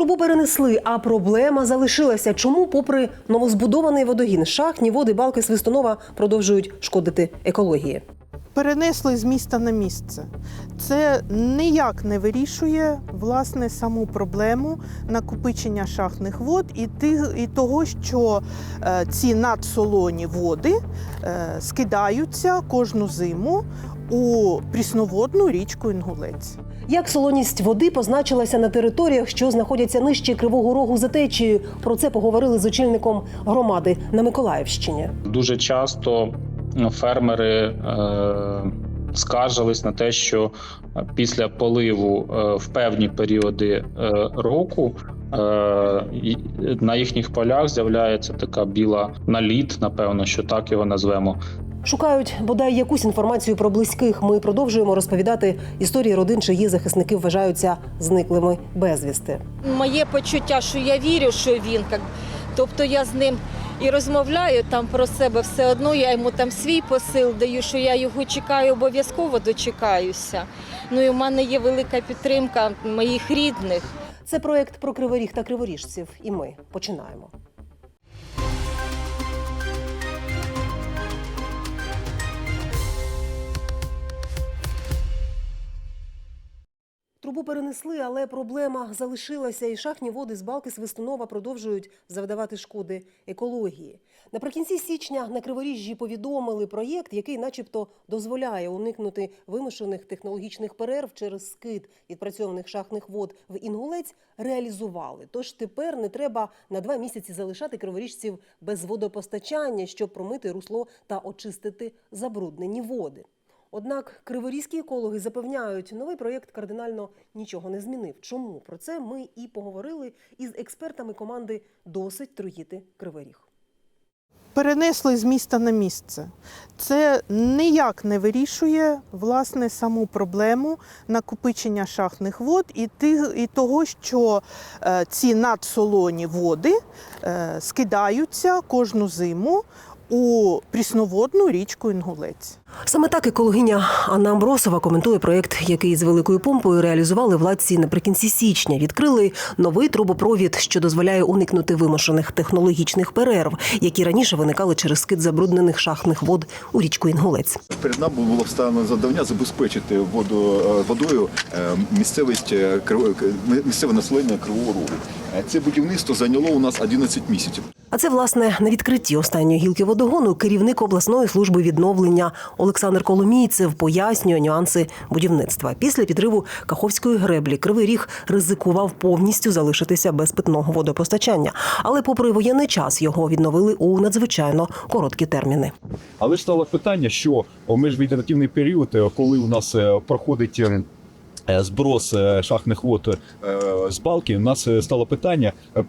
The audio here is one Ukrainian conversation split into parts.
Трубу перенесли, а проблема залишилася. Чому, попри новозбудований водогін, шахтні води балки Свистунова продовжують шкодити екології? перенесли з міста на місце. Це ніяк не вирішує власне саму проблему накопичення шахтних вод і, тих, і того, що е, ці надсолоні води е, скидаються кожну зиму у прісноводну річку Інгулець. Як солоність води позначилася на територіях, що знаходяться нижче Кривого Рогу за течією? Про це поговорили з очільником громади на Миколаївщині. Дуже часто фермери е, скаржились на те, що після поливу е, в певні періоди е, року е, на їхніх полях з'являється така біла наліт, напевно, що так його назвемо. Шукають бодай якусь інформацію про близьких. Ми продовжуємо розповідати історії родин, чиї захисники вважаються зниклими безвісти. Моє почуття, що я вірю, що він як. Тобто я з ним і розмовляю там про себе все одно, я йому там свій посил даю, що я його чекаю, обов'язково дочекаюся. Ну і в мене є велика підтримка моїх рідних. Це проект про кривий ріг та криворіжців. І ми починаємо. Трубу перенесли, але проблема залишилася, і шахтні води з балки Свистунова продовжують завдавати шкоди екології. Наприкінці січня на Криворіжжі повідомили проєкт, який, начебто, дозволяє уникнути вимушених технологічних перерв через скид відпрацьованих шахтних вод в Інгулець. Реалізували. Тож тепер не треба на два місяці залишати криворіжців без водопостачання, щоб промити русло та очистити забруднені води. Однак криворізькі екологи запевняють, новий проєкт кардинально нічого не змінив. Чому про це ми і поговорили із експертами команди Досить труїти кривий ріг. перенесли з міста на місце. Це ніяк не вирішує власне саму проблему накопичення шахтних вод і, тих, і того, що е, ці надсолоні води е, скидаються кожну зиму у прісноводну річку Інгулець. Саме так екологиня Анна Амбросова коментує проєкт, який з великою помпою реалізували владці наприкінці січня. Відкрили новий трубопровід, що дозволяє уникнути вимушених технологічних перерв, які раніше виникали через скид забруднених шахтних вод у річку Інгулець. Перед нами було вставлено завдання забезпечити воду, е, водою е, місцевість е, місцеве населення Кривого Рогу. Це будівництво зайняло у нас 11 місяців. А це власне на відкритті останньої гілки водогону керівник обласної служби відновлення Олександр Коломійцев пояснює нюанси будівництва. Після підриву Каховської греблі Кривий Ріг ризикував повністю залишитися без питного водопостачання. Але, попри воєнний час, його відновили у надзвичайно короткі терміни. Але ж стало питання, що у межвегетативний період, е, коли у нас е, проходить е, зброс е, шахтних вод е, з балки, у нас е, стало питання е,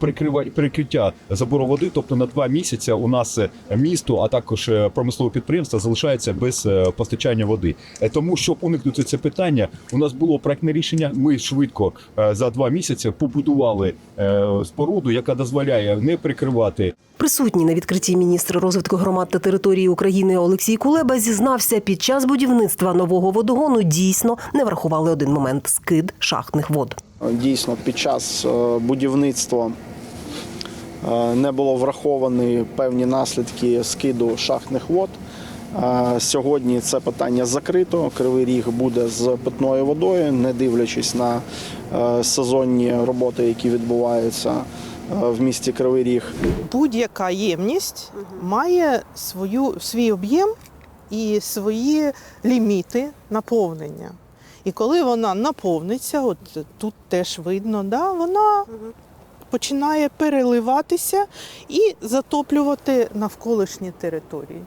перекриття забору води. Тобто на два місяці у нас е, місто, а також е, промислове підприємство залишається без е, постачання води. Е, Тому, щоб уникнути це питання, у нас було проектне рішення. Ми швидко е, за два місяці побудували е, споруду, яка дозволяє не прикривати Присутній на відкритті міністр розвитку громад та території України Олексій Кулеба зізнався, під час будівництва нового водогону дійсно не врахували один момент скид шахтних вод. Дійсно, під час е, будівництва е, не було враховані певні наслідки скиду шахтних вод. Е, Сьогодні це питання закрито. Кривий ріг буде з питною водою, не дивлячись на сезонні роботи, які відбуваються в місті Кривий Ріг. Будь-яка ємність має свою, свій об'єм і свої ліміти наповнення. І коли вона наповниться, от тут теж видно, да, вона починає переливатися і затоплювати навколишні території.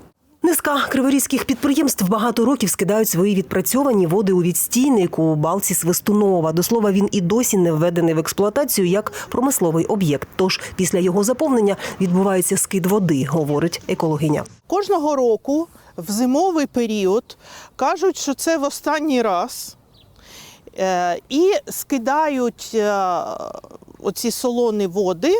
Низка криворізьких підприємств багато років скидають свої відпрацьовані води у відстійник у балці Свистунова. До слова, він і досі не введений в експлуатацію як промисловий об'єкт. Тож після його заповнення відбувається скид води, говорить екологиня. Кожного року в зимовий період кажуть, що це в останній раз. Е, І скидають е, оці солоні води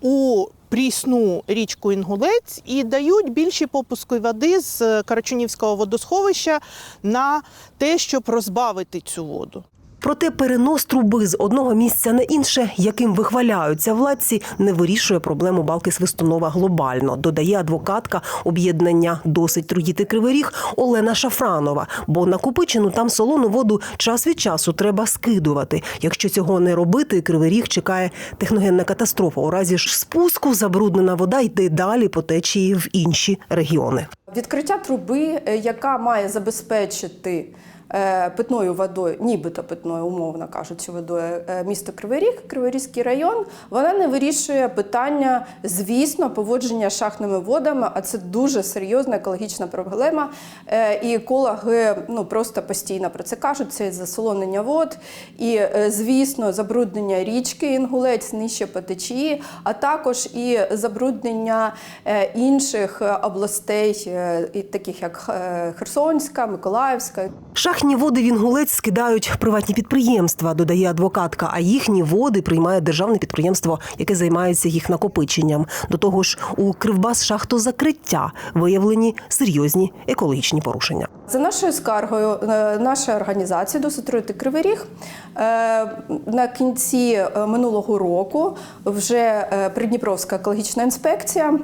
у прісну річку Інгулець і дають більші попуски води з Карачунівського водосховища на те, щоб розбавити цю воду. Проте перенос труби з одного місця на інше, яким вихваляються владці, не вирішує проблему балки Свистунова глобально, додає адвокатка об'єднання досить труїти кривий ріг Олена Шафранова. Бо накопичену там солону воду час від часу треба скидувати. Якщо цього не робити, кривий ріг чекає техногенна катастрофа. У разі ж спуску забруднена вода йде далі по течії в інші регіони. Відкриття труби, е, яка має забезпечити питною водою, нібито питною, умовно кажучи, водою е, місто Кривий Ріг, Криворізький район, вона не вирішує питання, звісно, поводження шахтними водами, а це дуже серйозна екологічна проблема. Е, І екологи ну, просто постійно про це кажуть, це засолонення вод, і, е, звісно, забруднення річки Інгулець нижче по течії, а також і забруднення е, інших е, областей, е, таких як е, Херсонська, Миколаївська. Шахтні води в Інгулець скидають приватні підприємства, додає адвокатка. А їхні води приймає державне підприємство, яке займається їх накопиченням. До того ж, у Кривбас шахтозакриття виявлені серйозні екологічні порушення. За нашою скаргою, е, наша організація «Досить Кривий Ріг» е, на кінці е, минулого року вже Придніпровська екологічна інспекція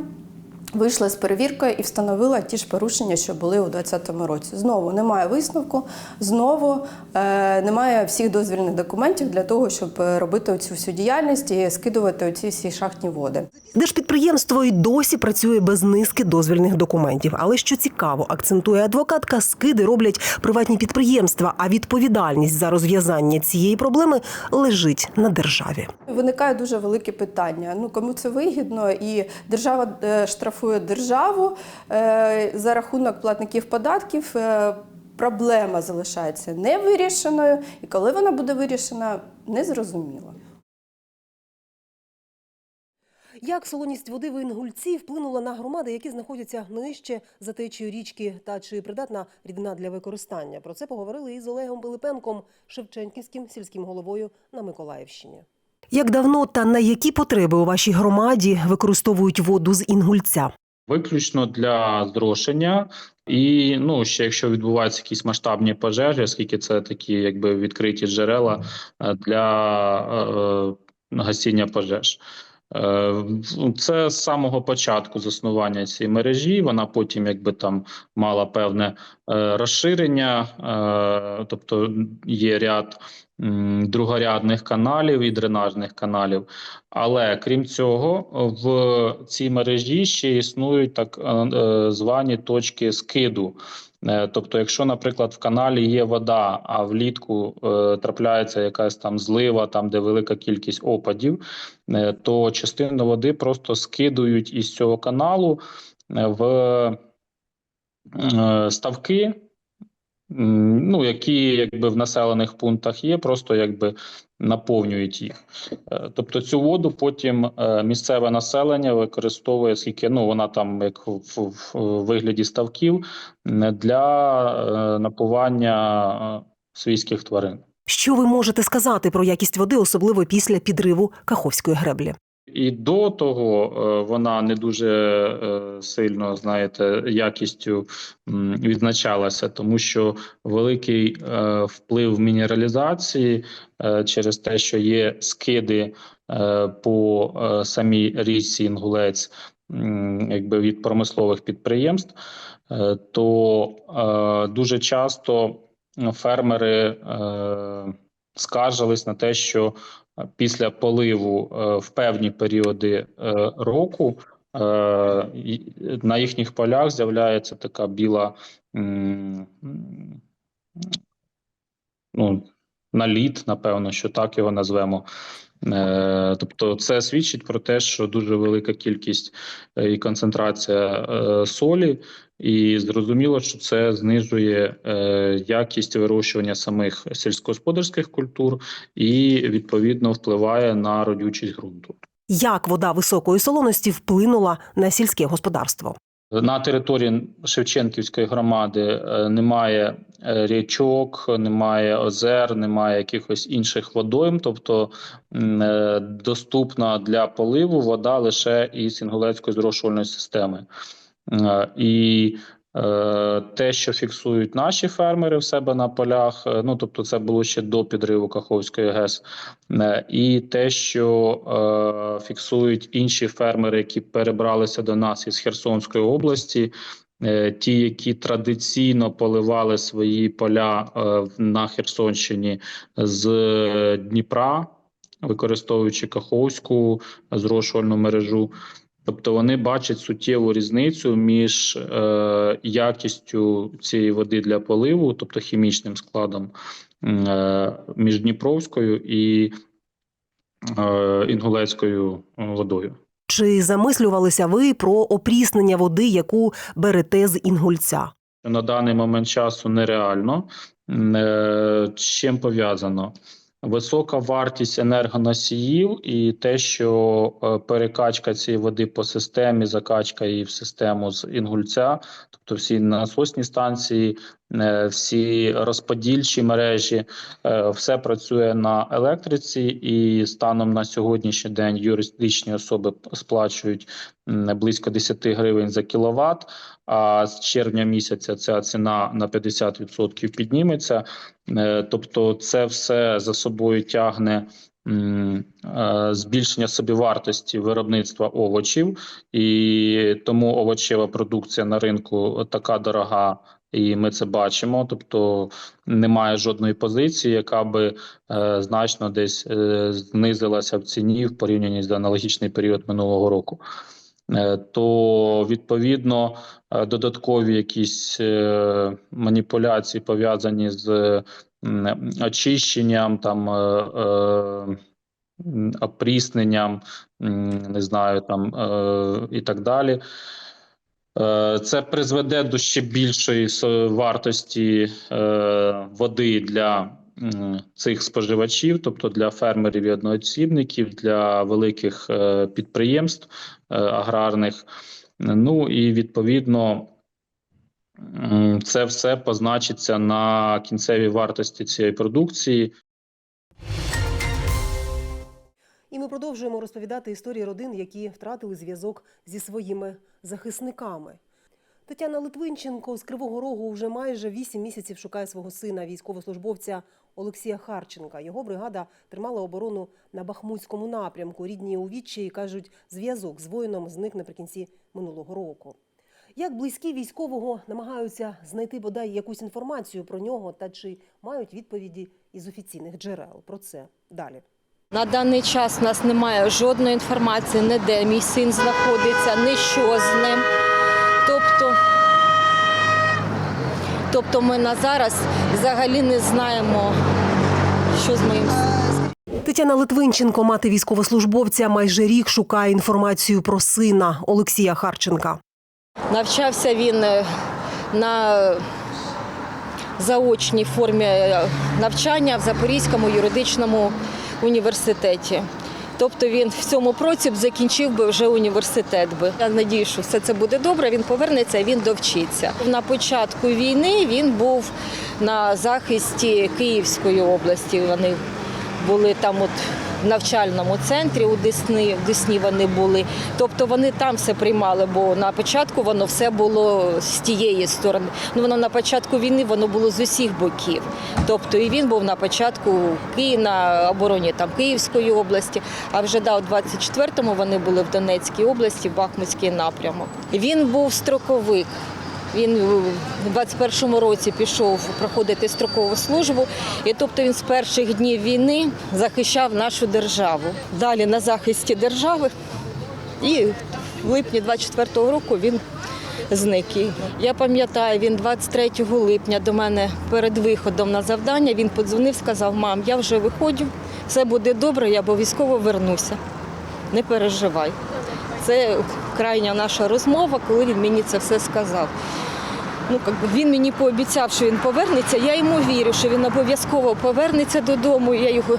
вийшла з перевіркою і встановила ті ж порушення, що були у 2020 році. Знову немає висновку, знову е, немає всіх дозвільних документів для того, щоб е, робити цю всю діяльність і скидувати оці всі шахтні води. Держпідприємство й досі працює без низки дозвільних документів. Але що цікаво, акцентує адвокатка, скиди роблять приватні підприємства, а відповідальність за розв'язання цієї проблеми лежить на державі. Виникає дуже велике питання. Ну кому це вигідно, і держава е, державу е, за рахунок платників податків. е, Проблема залишається невирішеною, і коли вона буде вирішена, незрозуміло. Як солоність води в Інгульці вплинула на громади, які знаходяться нижче за течією річки, та чи придатна рідина для використання? Про це поговорили із Олегом Пилипенком, Шевченківським сільським головою на Миколаївщині. Як давно та на які потреби у вашій громаді використовують воду з Інгульця? виключно для зрошення. І ну ще якщо відбуваються якісь масштабні пожежі, оскільки це такі якби відкриті джерела е, для е, гасіння пожеж. Е, Це з самого початку заснування цієї мережі. Вона потім, якби там мала певне е, розширення, е, тобто є ряд другорядних каналів і дренажних каналів. Але крім цього, в цій мережі ще існують так звані точки скиду. Е, Тобто, якщо, наприклад, в каналі є вода, а влітку е, трапляється якась там злива, там де велика кількість опадів, е, то частину води просто скидують із цього каналу в ставки, ну, які якби в населених пунктах є, просто якби наповнюють їх. Е, Тобто цю воду потім е, місцеве населення використовує, скільки ну вона там як в, вигляді ставків для е, напування свійських тварин. Що ви можете сказати про якість води, особливо після підриву Каховської греблі? І до того е, вона не дуже е, сильно, знаєте, якістю відзначалася, тому що великий е, вплив мінералізації через те, що є скиди по самій річці Інгулець, якби від промислових підприємств, то дуже часто фермери скаржились на те, що після поливу е, в певні періоди е, року е, на їхніх полях з'являється така біла ну, наліт, напевно, що так його назвемо. Тобто, це свідчить про те, що дуже велика кількість і концентрація солі, і зрозуміло, що це знижує е, якість вирощування самих сільськогосподарських культур і відповідно впливає на родючість ґрунту. Як вода високої солоності вплинула на сільське господарство? На території Шевченківської громади е, немає е, річок, немає озер, немає якихось інших водойм, тобто е, доступна для поливу вода лише із інгулецької зрошувальної системи. Е, І Е, Те, що фіксують наші фермери в себе на полях, е, ну тобто це було ще до підриву Каховської ГЕС, і те, що фіксують інші фермери, які перебралися до нас із Херсонської області, ті, які традиційно поливали свої поля на Херсонщині з Дніпра, використовуючи Каховську зрошувальну мережу. Тобто вони бачать суттєву різницю між е, якістю цієї води для поливу, тобто хімічним складом, е, між Дніпровською і е, Інгулецькою водою. Чи замислювалися ви про опріснення води, яку берете з інгульця? на даний момент часу нереально. Е, З чим пов'язано? Висока вартість енергоносіїв і те, що е, перекачка цієї води по системі, закачка її в систему з інгульця, тобто всі насосні станції, всі розподільчі мережі, е, все працює на електриці, і станом на сьогоднішній день юридичні особи сплачують близько 10 гривень за кіловат. А з червня місяця ця ціна на 50% підніметься. Е, Тобто, це все за собою тягне е, збільшення собівартості виробництва овочів, і тому овочева продукція на ринку така дорога. І ми це бачимо, тобто немає жодної позиції, яка би е, значно десь е, знизилася в ціні в порівнянні з аналогічний період минулого року. Е, то відповідно е, додаткові якісь е, маніпуляції пов'язані з очищенням, там опрісненням, не знаю, там і так далі. Е, Це призведе до ще більшої вартості е, води для цих споживачів, тобто для фермерів і одноосібників, для великих е, підприємств аграрних. Ну і відповідно це все позначиться на кінцевій вартості цієї продукції. Ми продовжуємо розповідати історії родин, які втратили зв'язок зі своїми захисниками. Тетяна Литвинченко з Кривого Рогу вже майже 8 місяців шукає свого сина, військовослужбовця Олексія Харченка. Його бригада тримала оборону на Бахмутському напрямку. Рідні у відчаї кажуть, зв'язок з воїном зник наприкінці минулого року. Як близькі військового намагаються знайти бодай якусь інформацію про нього та чи мають відповіді із офіційних джерел? Про це далі. На даний час у нас немає жодної інформації, не де мій син знаходиться, ні що з ним. Тобто, тобто ми на зараз взагалі не знаємо, що з моїм сином. Тетяна Литвинченко, мати військовослужбовця, майже рік шукає інформацію про сина Олексія Харченка. Навчався він е, на заочній формі е, навчання в Запорізькому юридичному університеті. Тобто він в цьому проці б закінчив би вже університет би. Я надію, що все це буде добре. Він повернеться, і він довчиться. На початку війни він був на захисті Київської області. Вони були там, от навчальному центрі у Десні, в Десні вони були. Тобто вони там все приймали, бо на початку воно все було з тієї сторони. Ну воно на початку війни воно було з усіх боків. Тобто і він був на початку на обороні там Київської області, а вже да, у 24-му вони були в Донецькій області, Бахмутський напрямок. Він був строковик. Він у 21-му році пішов проходити строкову службу, і тобто він з перших днів війни захищав нашу державу. Далі на захисті держави, і в липні 24-го року він зник. Я пам'ятаю, він 23 липня до мене перед виходом на завдання він подзвонив, сказав: мам, я вже виходжу, все буде добре, я обов'язково вернуся. Не переживай. Це крайня наша розмова, коли він мені це все сказав. Ну, він мені пообіцяв, що він повернеться. Я йому вірю, що він обов'язково повернеться додому. Я його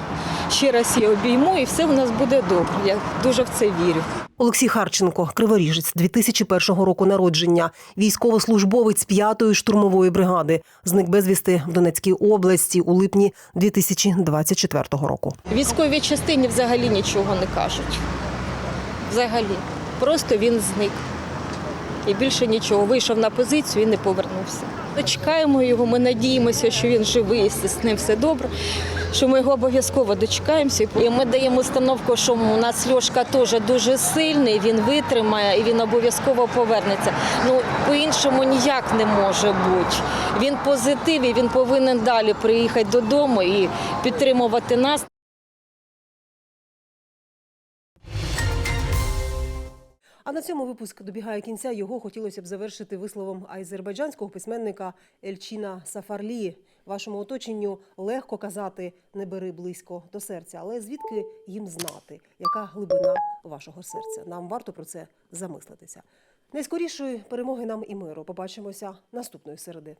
ще раз і обійму, і все у нас буде добре. Я дуже в це вірю. Олексій Харченко, криворіжець 2001 року народження, військовослужбовець 5-ї штурмової бригади, зник безвісти в Донецькій області у липні 2024 року. Військовій частині взагалі нічого не кажуть. Взагалі. Просто він зник. І більше нічого. Вийшов на позицію і не повернувся. Дочекаємо його, ми надіємося, що він живий, і з ним все добре. Що ми його обов'язково дочекаємося. І ми даємо установку, що у нас Льошка теж дуже сильний, він витримає і він обов'язково повернеться. Ну по-іншому ніяк не може бути. Він позитив, і він повинен далі приїхати додому і підтримувати нас. А на цьому випуск добігає кінця. Його хотілося б завершити висловом азербайджанського письменника Ельчина Сафарлі. Вашому оточенню легко казати не бери близько до серця, але звідки їм знати, яка глибина вашого серця? Нам варто про це замислитися. Найскорішої перемоги нам і миру. Побачимося наступної середи.